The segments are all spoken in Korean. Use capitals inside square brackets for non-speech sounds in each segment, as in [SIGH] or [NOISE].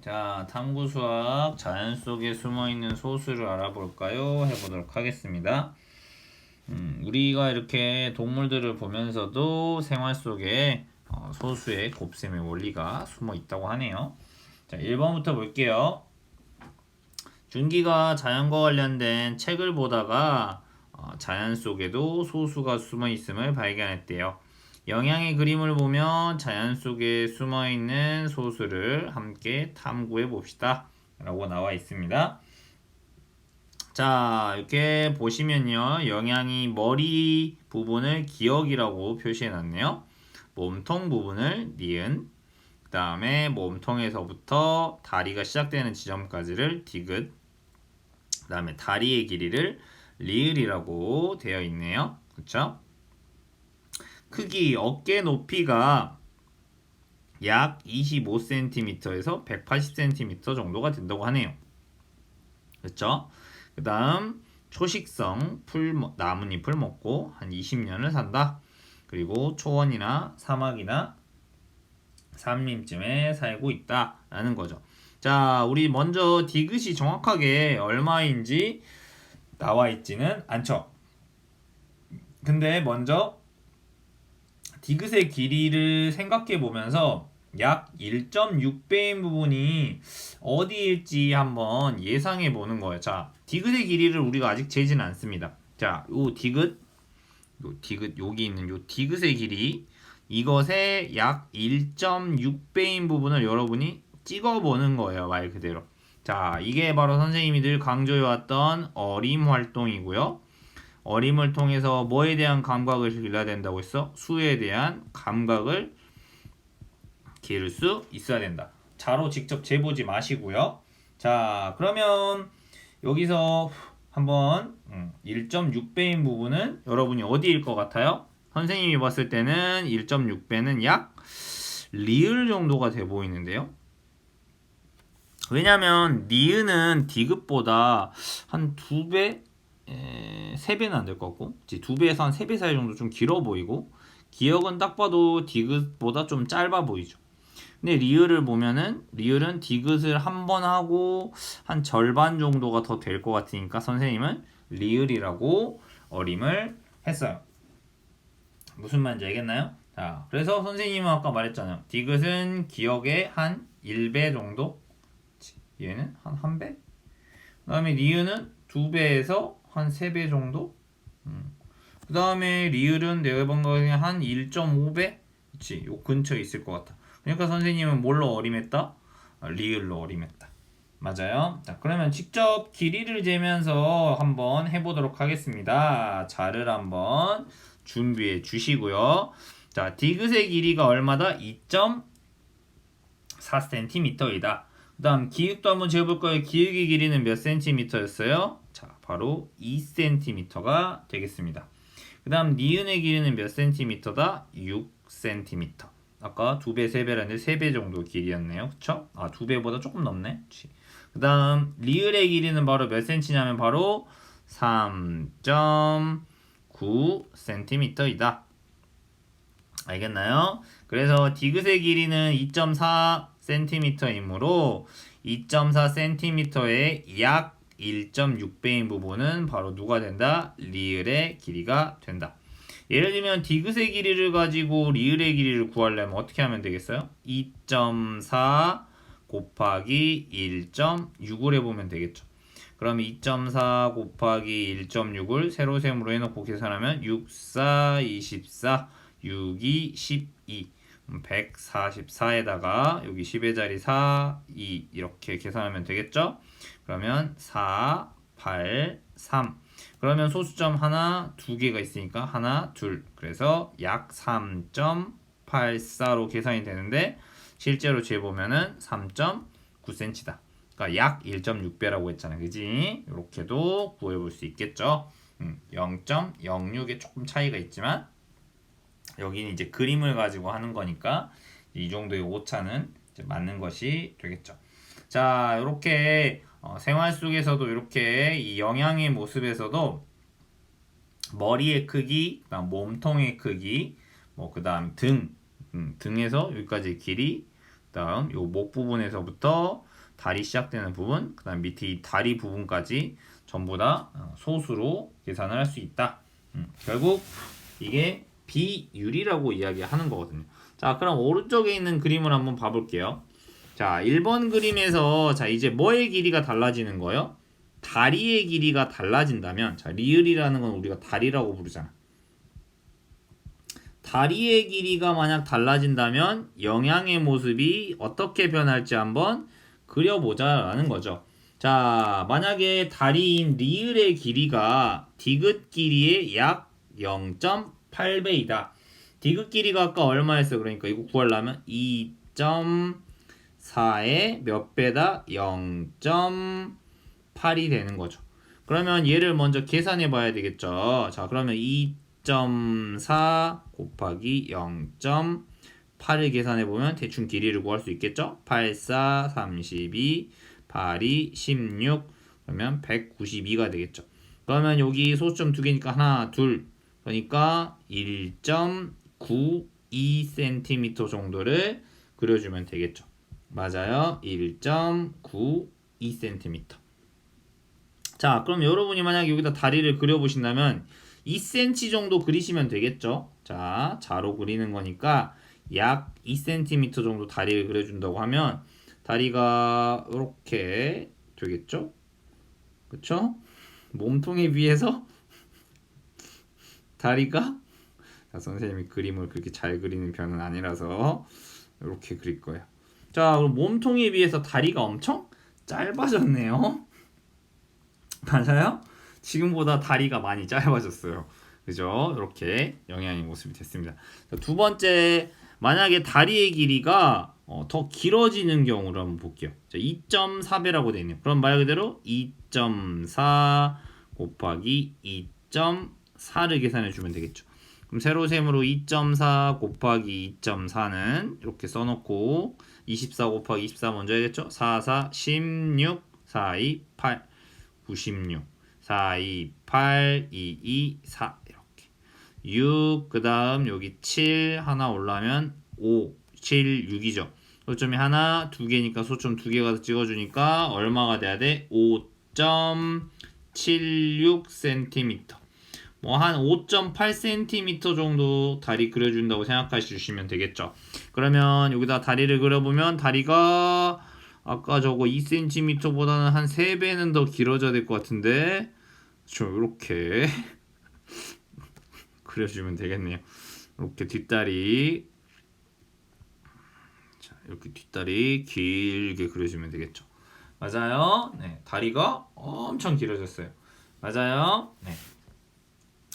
자, 탐구 수학 자연 속에 숨어 있는 소수를 알아볼까요? 해보도록 하겠습니다. 음, 우리가 이렇게 동물들을 보면서도 생활 속에 어, 소수의 곱셈의 원리가 숨어 있다고 하네요. 자, 1번부터 볼게요. 준기가 자연과 관련된 책을 보다가 어, 자연 속에도 소수가 숨어 있음을 발견했대요. 영양의 그림을 보면 자연 속에 숨어 있는 소수를 함께 탐구해 봅시다. 라고 나와 있습니다. 자, 이렇게 보시면요. 영양이 머리 부분을 기억이라고 표시해 놨네요. 몸통 부분을 니은, 그 다음에 몸통에서부터 다리가 시작되는 지점까지를 디귿, 그 다음에 다리의 길이를 리을이라고 되어 있네요. 그쵸? 크기 어깨 높이가 약 25cm에서 180cm 정도가 된다고 하네요. 그렇죠? 그 다음 초식성 풀 나뭇잎을 먹고 한 20년을 산다. 그리고 초원이나 사막이나 산림쯤에 살고 있다라는 거죠. 자, 우리 먼저 디귿이 정확하게 얼마인지 나와 있지는 않죠. 근데 먼저 디귿의 길이를 생각해 보면서 약 1.6배인 부분이 어디일지 한번 예상해 보는 거예요. 자, 디귿의 길이를 우리가 아직 재지는 않습니다. 자, 요 디귿, 요 디귿 여기 있는 요 디귿의 길이 이것의 약 1.6배인 부분을 여러분이 찍어 보는 거예요. 말 그대로. 자, 이게 바로 선생님이 늘 강조해 왔던 어림 활동이고요. 어림을 통해서 뭐에 대한 감각을 길러야 된다고 했어? 수에 대한 감각을 기를 수 있어야 된다. 자로 직접 재보지 마시고요. 자, 그러면 여기서 한번 1.6배인 부분은 여러분이 어디일 것 같아요? 선생님이 봤을 때는 1.6배는 약 리을 정도가 돼 보이는데요. 왜냐면 니은은 디귿보다 한 두 배, 세 배는 안 될 것 같고, 두 배에서 한세배 사이 정도 좀 길어 보이고, 기억은 딱 봐도 디귿보다 좀 짧아 보이죠. 근데 리을을 보면은 리을은 디귿을 한 번 하고 한 절반 정도가 더 될 것 같으니까 선생님은 리을이라고 어림을 했어요. 무슨 말인지 알겠나요? 자, 그래서 선생님은 아까 말했잖아요. 디귿은 기억의 한 1배 정도 얘는 한한 배. 그 다음에 리은은 두 배에서 한세배 정도. 음. 그 다음에 리을은 내가 본 거에 한 1.5배. 그렇지. 요 근처에 있을 것 같아. 그러니까 선생님은 뭘로 어림했다? 아, 리을로 어림했다. 맞아요. 자, 그러면 직접 길이를 재면서 한번 해보도록 하겠습니다. 자를 한번 준비해 주시고요. 자, 디귿의 길이가 얼마다? 2.4cm이다. 그 다음 기획도 한번 재볼 거예요. 기획의 길이는 몇 센티미터였어요? 자, 바로 2cm가 되겠습니다. 그 다음 니은의 길이는 몇 센티미터다? 6cm. 아까 2배, 3배라는데 3배 정도 길이였네요. 그쵸? 아, 2배보다 조금 넘네. 그 다음 리을의 길이는 바로 몇 센치냐면 바로 3.9cm이다. 알겠나요? 그래서 디귿의 길이는 2.4cm이므로 2.4cm의 약 1.6배인 부분은 바로 누가 된다? 리을의 길이가 된다. 예를 들면 디귿의 길이를 가지고 리을의 길이를 구하려면 어떻게 하면 되겠어요? 2.4 곱하기 1.6을 해보면 되겠죠. 그럼 2.4 곱하기 1.6을 세로셈으로 해놓고 계산하면 6, 4, 24, 6, 2, 12 144에다가 여기 10의 자리 4, 2 이렇게 계산하면 되겠죠? 그러면 4, 8, 3 그러면 소수점 하나, 두 개가 있으니까 하나, 둘 그래서 약 3.84로 계산이 되는데 실제로 재보면은 3.9cm다. 그러니까 약 1.6배라고 했잖아. 그지? 이렇게도 구해 볼 수 있겠죠. 음, 0.06에 조금 차이가 있지만 여기는 이제 그림을 가지고 하는 거니까 이 정도의 오차는 맞는 것이 되겠죠. 자, 이렇게 어, 생활 속에서도 이렇게 이 영양의 모습에서도 머리의 크기, 그다음 몸통의 크기, 뭐 그다음 등, 음, 등에서 여기까지 길이, 그다음 요 목 부분에서부터 다리 시작되는 부분, 그다음 밑에 이 다리 부분까지 전부 다 어, 소수로 계산을 할 수 있다. 음, 결국 이게 비율이라고 이야기하는 거거든요. 자, 그럼 오른쪽에 있는 그림을 한번 봐볼게요. 자, 1번 그림에서 자 이제 뭐의 길이가 달라지는 거예요? 다리의 길이가 달라진다면 자 리을이라는 건 우리가 다리라고 부르잖아. 다리의 길이가 만약 달라진다면 영양의 모습이 어떻게 변할지 한번 그려보자라는 거죠. 자, 만약에 다리인 리을의 길이가 디귿 길이의 약 0.8배이다. 디귿 길이가 아까 얼마였어? 그러니까 이거 구하려면 2.4의 몇 배다? 0.8이 되는 거죠. 그러면 얘를 먼저 계산해 봐야 되겠죠. 자, 그러면 2.4 곱하기 0.8을 계산해 보면 대충 길이를 구할 수 있겠죠? 8, 4, 32, 8, 2, 16 그러면 192가 되겠죠. 그러면 여기 소수점 두 개니까 하나, 둘 그러니까 1.92cm 정도를 그려주면 되겠죠. 맞아요. 1.92cm. 자, 그럼 여러분이 만약 여기다 다리를 그려보신다면 2cm 정도 그리시면 되겠죠. 자, 자로 그리는 거니까 약 2cm 정도 다리를 그려준다고 하면 다리가 이렇게 되겠죠? 그쵸? 몸통에 비해서 [LAUGHS] 다리가 자, 선생님이 그림을 그렇게 잘 그리는 편은 아니라서 이렇게 그릴 거예요. 자, 그럼 몸통에 비해서 다리가 엄청 짧아졌네요. [LAUGHS] 맞아요? 지금보다 다리가 많이 짧아졌어요. 그죠? 이렇게 영양의 모습이 됐습니다. 자, 두 번째, 만약에 다리의 길이가 어, 더 길어지는 경우를 한번 볼게요. 자, 2.4배라고 되어 있네요. 그럼 말 그대로 2.4 곱하기 2.4를 계산해 주면 되겠죠. 그럼 세로 셈으로 2.4 곱하기 2.4는 이렇게 써놓고 24 곱하기 24 먼저 해야겠죠? 4, 4, 16, 4, 2, 8, 96, 4, 2, 8, 2, 2, 4 이렇게 6, 그 다음 여기 7 하나 올라면 5, 7, 6이죠. 소점이 하나, 두 개니까 소점 두 개가 찍어주니까 얼마가 돼야 돼? 5.76cm. 뭐 한 5.8cm 정도 다리 그려준다고 생각해 주시면 되겠죠. 그러면 여기다 다리를 그려보면 다리가 아까 저거 2cm보다는 한 3배는 더 길어져야 될 것 같은데 저 이렇게 [LAUGHS] 그려주면 되겠네요. 이렇게 뒷다리 자 이렇게 뒷다리 길게 그려주면 되겠죠. 맞아요. 네, 다리가 엄청 길어졌어요. 맞아요. 네.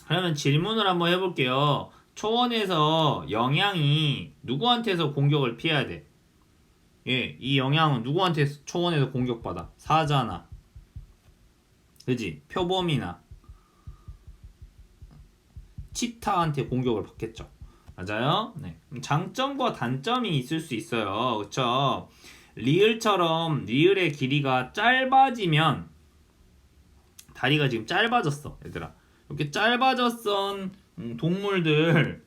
그러면 질문을 한번 해볼게요. 초원에서 영양이 누구한테서 공격을 피해야 돼? 예, 이 영향은 누구한테 초원에서 공격받아? 사자나, 그지? 표범이나 치타한테 공격을 받겠죠. 맞아요? 네. 장점과 단점이 있을 수 있어요. 그쵸? 리을처럼 리을의 길이가 짧아지면 다리가 지금 짧아졌어, 얘들아. 이렇게 짧아졌던 음, 동물들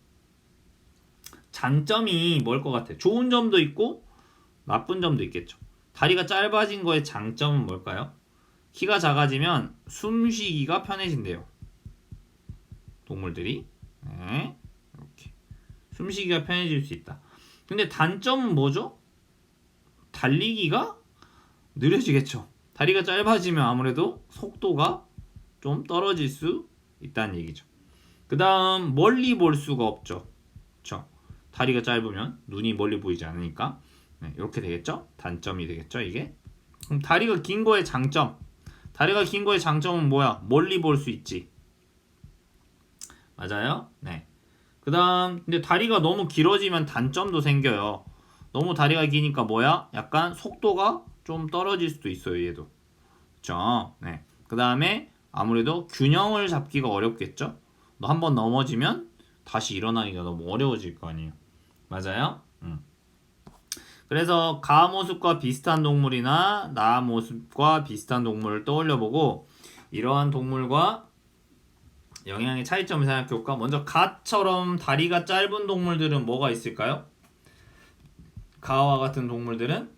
장점이 뭘 것 같아? 좋은 점도 있고 나쁜 점도 있겠죠. 다리가 짧아진 거의 장점은 뭘까요? 키가 작아지면 숨쉬기가 편해진대요. 동물들이 네, 이렇게 숨쉬기가 편해질 수 있다. 근데 단점은 뭐죠? 달리기가 느려지겠죠. 다리가 짧아지면 아무래도 속도가 좀 떨어질 수 있다는 얘기죠. 그 다음 멀리 볼 수가 없죠. 그렇죠? 다리가 짧으면 눈이 멀리 보이지 않으니까 네, 이렇게 되겠죠? 단점이 되겠죠, 이게? 그럼 다리가 긴 거의 장점. 다리가 긴 거의 장점은 뭐야? 멀리 볼 수 있지. 맞아요? 네. 그 다음, 근데 다리가 너무 길어지면 단점도 생겨요. 너무 다리가 기니까 뭐야? 약간 속도가 좀 떨어질 수도 있어요, 얘도. 그쵸? 네. 그 다음에 아무래도 균형을 잡기가 어렵겠죠? 너 한 번 넘어지면 다시 일어나기가 너무 어려워질 거 아니에요. 맞아요? 음. 그래서 가 모습과 비슷한 동물이나 나 모습과 비슷한 동물을 떠올려보고 이러한 동물과 영양의 차이점을 생각해볼까? 먼저 가처럼 다리가 짧은 동물들은 뭐가 있을까요? 가와 같은 동물들은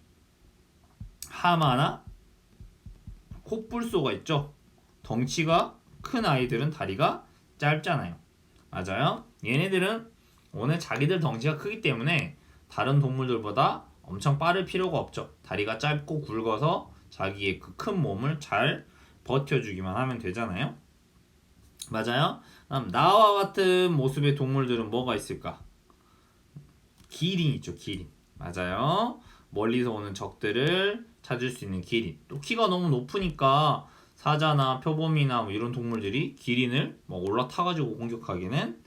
하마나 코뿔소가 있죠. 덩치가 큰 아이들은 다리가 짧잖아요. 맞아요? 얘네들은 오늘 자기들 덩치가 크기 때문에 다른 동물들보다 엄청 빠를 필요가 없죠. 다리가 짧고 굵어서 자기의 그 큰 몸을 잘 버텨주기만 하면 되잖아요. 맞아요? 그럼 나와 같은 모습의 동물들은 뭐가 있을까? 기린 있죠, 기린. 맞아요. 멀리서 오는 적들을 찾을 수 있는 기린. 또 키가 너무 높으니까 사자나 표범이나 뭐 이런 동물들이 기린을 뭐 올라타가지고 공격하기는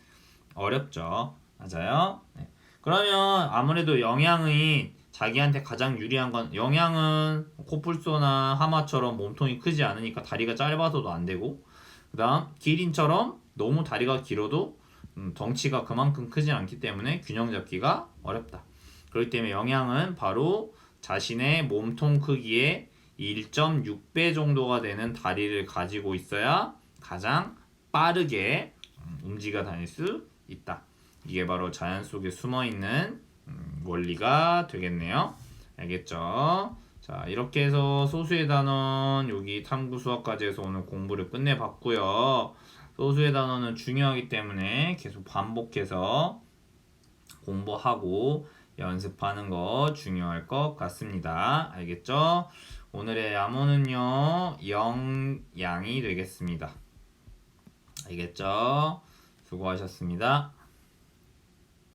어렵죠. 맞아요. 네. 그러면 아무래도 영양이 자기한테 가장 유리한 건 영양은 코뿔소나 하마처럼 몸통이 크지 않으니까 다리가 짧아서도 안 되고 그다음 기린처럼 너무 다리가 길어도 음, 덩치가 그만큼 크지 않기 때문에 균형 잡기가 어렵다. 그렇기 때문에 영양은 바로 자신의 몸통 크기의 1.6배 정도가 되는 다리를 가지고 있어야 가장 빠르게 음, 움직여 다닐 수 있다. 이게 바로 자연 속에 숨어 있는 음, 원리가 되겠네요. 알겠죠? 자, 이렇게 해서 소수의 단원 여기 탐구 수학까지 해서 오늘 공부를 끝내 봤고요. 소수의 단원은 중요하기 때문에 계속 반복해서 공부하고 연습하는 거 중요할 것 같습니다. 알겠죠? 오늘의 야모는요, 영양이 되겠습니다. 알겠죠? 수고하셨습니다.